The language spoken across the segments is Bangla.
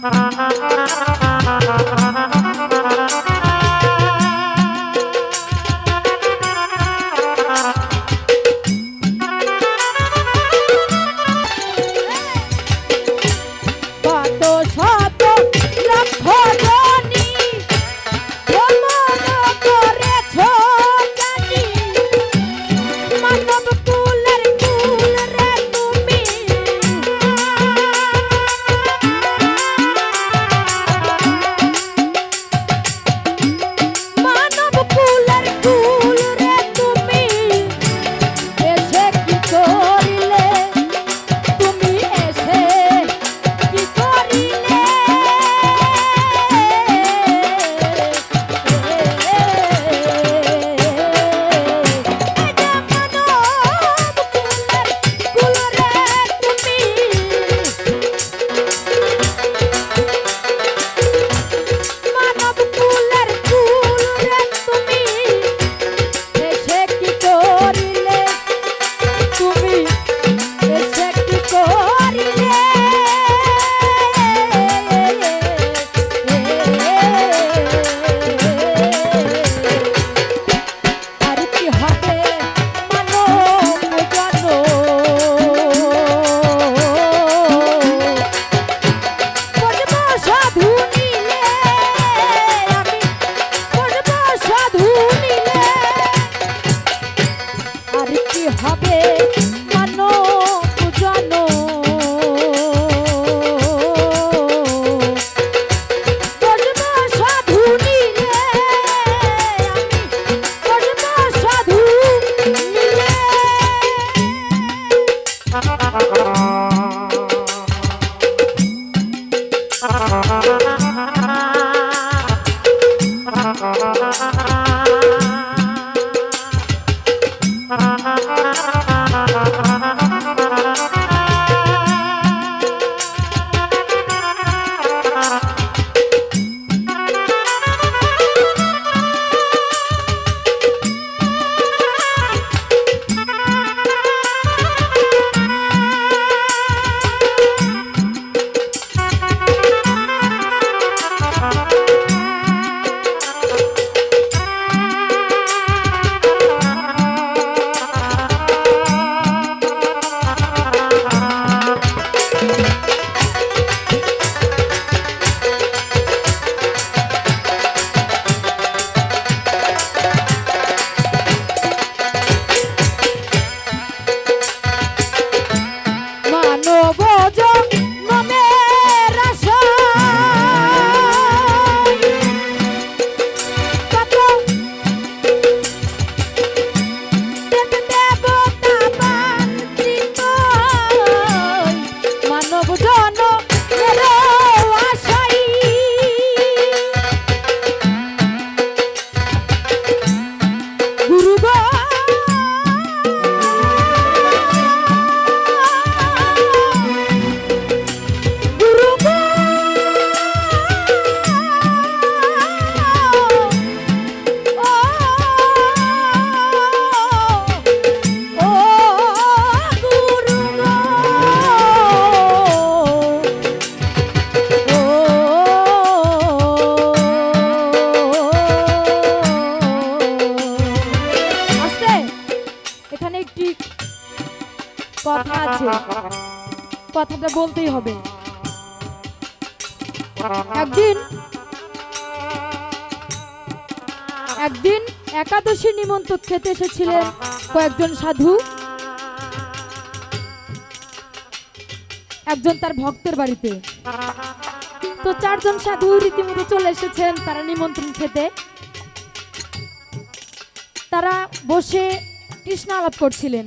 Ha ha ha ha ha! মানব কথা আছে। কথাটা বলতেই হবে। একদিন একদিন একাদশী নিমন্ত্রণ খেতে এসেছিলেন কয়েকজন সাধু। একজন তার ভক্তের বাড়িতে। তো চারজন সাধু রীতিমতো চলে এসেছেন তারা নিমন্ত্রণ খেতে। তারা বসে কৃষ্ণ আলাপ করছিলেন।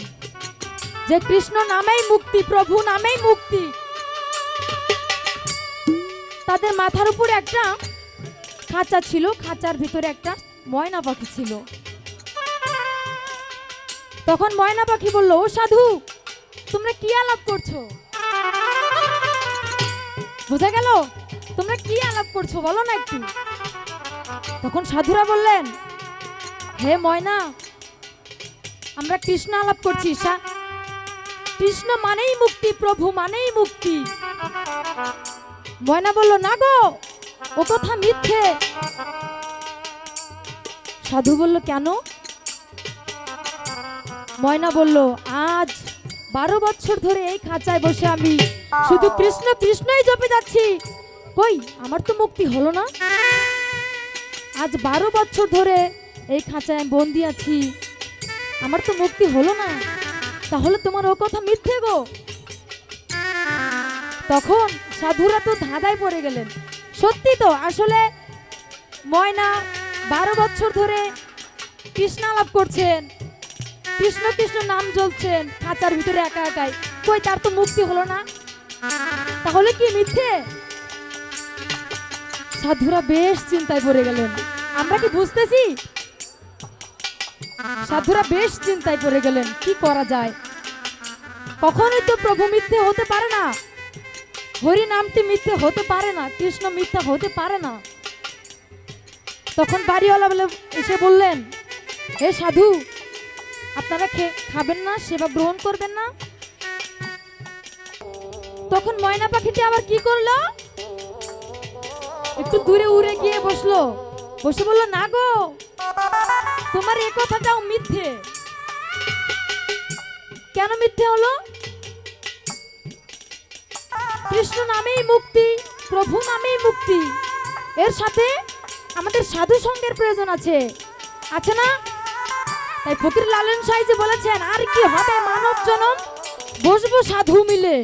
যে কৃষ্ণ নামেই মুক্তি, প্রভু নামেই মুক্তি। তাদের মাথার উপরে একটা খাঁচা ছিল, খাঁচার ভিতরে একটা ময়না পাখি ছিল। তখন ময়না পাখি বলল, ও সাধু, তোমরা কি আলাপ করছ? বোঝা গেল? তোমরা কি আলাপ করছ? বলো না একটু। তখন সাধুরা বললেন, হে ময়না, আমরা কৃষ্ণ আলাপ করছি কৃষ্ণ মানেই মুক্তি, প্রভু মানেই মুক্তি। ময়না বলল, না গো, ও কথা মিথ্যে। সাধু বলল, কেন? ময়না বলল, আজ বারো বছর ধরে এই খাঁচায় বসে আমি শুধু কৃষ্ণ কৃষ্ণই জপে যাচ্ছি। কই, আমার তো মুক্তি হলো না। আজ বারো বছর ধরে এই খাঁচায় বন্দি আছি। আমার তো মুক্তি হলো না। তাহলে তোমার ও কথা মিথ্যে গো। তখন সাধুরা তো ধাঁধায় পড়ে গেলেন। সত্যি তো, আসলে ময়না বারো বছর ধরে কৃষ্ণালাপ করছেন। কৃষ্ণ কৃষ্ণ নাম জ্বলছেন, খাঁচার ভিতরে একা একাই। কই, তার তো মুক্তি হলো না। তাহলে কি মিথ্যে? সাধুরা বেশ চিন্তায় পড়ে গেলেন। আমরা কি বুঝতেছি? সাধুরা বেশ চিন্তায় পড়ে গেলেন, কি করা যায়? কখনোই তো প্রভু মিথ্যে হতে পারে না। হরি নামটি মিথ্যে হতে পারে না, কৃষ্ণ মিথ্যা হতে পারে না। তখন বাড়িওয়ালা বলে, এসে বললেন, হে সাধু, আপনারা খাবেন না, সেবা গ্রহণ করবেন না? তখন ময়না পাখিটি আবার কি করল? একটু দূরে উড়ে গিয়ে বসল। বসে বলল, না গো, তোমার এ কথাটাও মিথ্যে। কেন মিথ্যে হলো? কৃষ্ণ নামেই মুক্তি, প্রভু নামেই মুক্তি। এর সাথে আমাদের সাধু সঙ্গের প্রয়োজন আছে। আছে না? তাই ফকির লালন সাহেব বলেছেন, আর কি হবে মানব জনম বসবো সাধু মিলে।